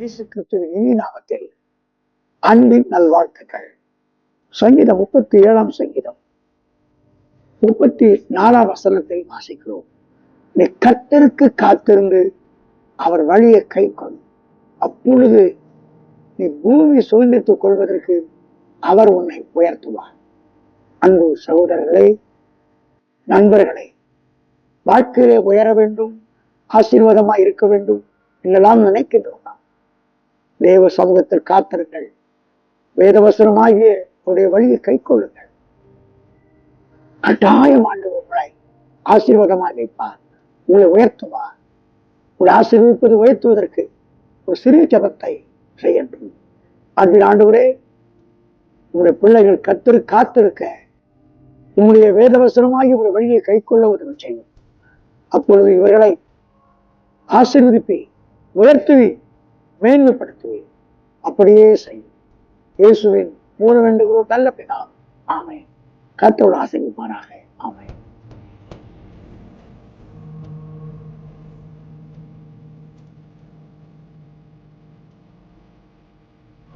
இயேசு கிறிஸ்துவின் நாமத்தில் அன்பின் நல்வாழ்த்துக்கள். சங்கீதம் முப்பத்தி ஏழாம் சங்கீதம். முப்பத்தி நாலாம் வசனத்தை வாசிக்கிறோம். நீ கத்தருக்கு காத்திருந்து அவர் வழியை கை கொள். அப்பொழுது நீ பூமி சுதந்திரத்துக் கொள்வதற்கு அவர் உன்னை உயர்த்துவார். அன்பு சகோதரர்களே நண்பர்களே வாழ்க்கையிலே உயர வேண்டும் ஆசீர்வாதமா இருக்க வேண்டும் என்றெல்லாம் நினைக்கின்றோம். தேவ சமூகத்தில் காத்திருங்கள். வேதவசனமாகிய உடைய வழியை கை கொள்ளுங்கள் கட்டாயம் ஆண்டு உங்களை ஆசீர்வாதமாக வைப்பார். உங்களை உயர்த்துவார். உங்களை ஆசீர்விப்பது உயர்த்துவதற்கு ஒரு சிறிய ஜபத்தை செய்யட்டும். அன்பின் ஆண்டவரே உங்களுடைய பிள்ளைகள் கத்திரு காத்திருக்க உங்களுடைய வேதவசனமாகி உங்களுடைய வழியை கைக்கொள்ள உதவி செய்யும். அப்பொழுது இவர்களை ஆசீர்வதிப்பி உயர்த்துவி. மேன்மைப்படுத்துவி அப்படியே செய்யும் இயேசுவின் மூல வேண்டுகிறோம் நல்ல பிதா. ஆமை கத்தோடு ஆசைப்பாராக ஆமை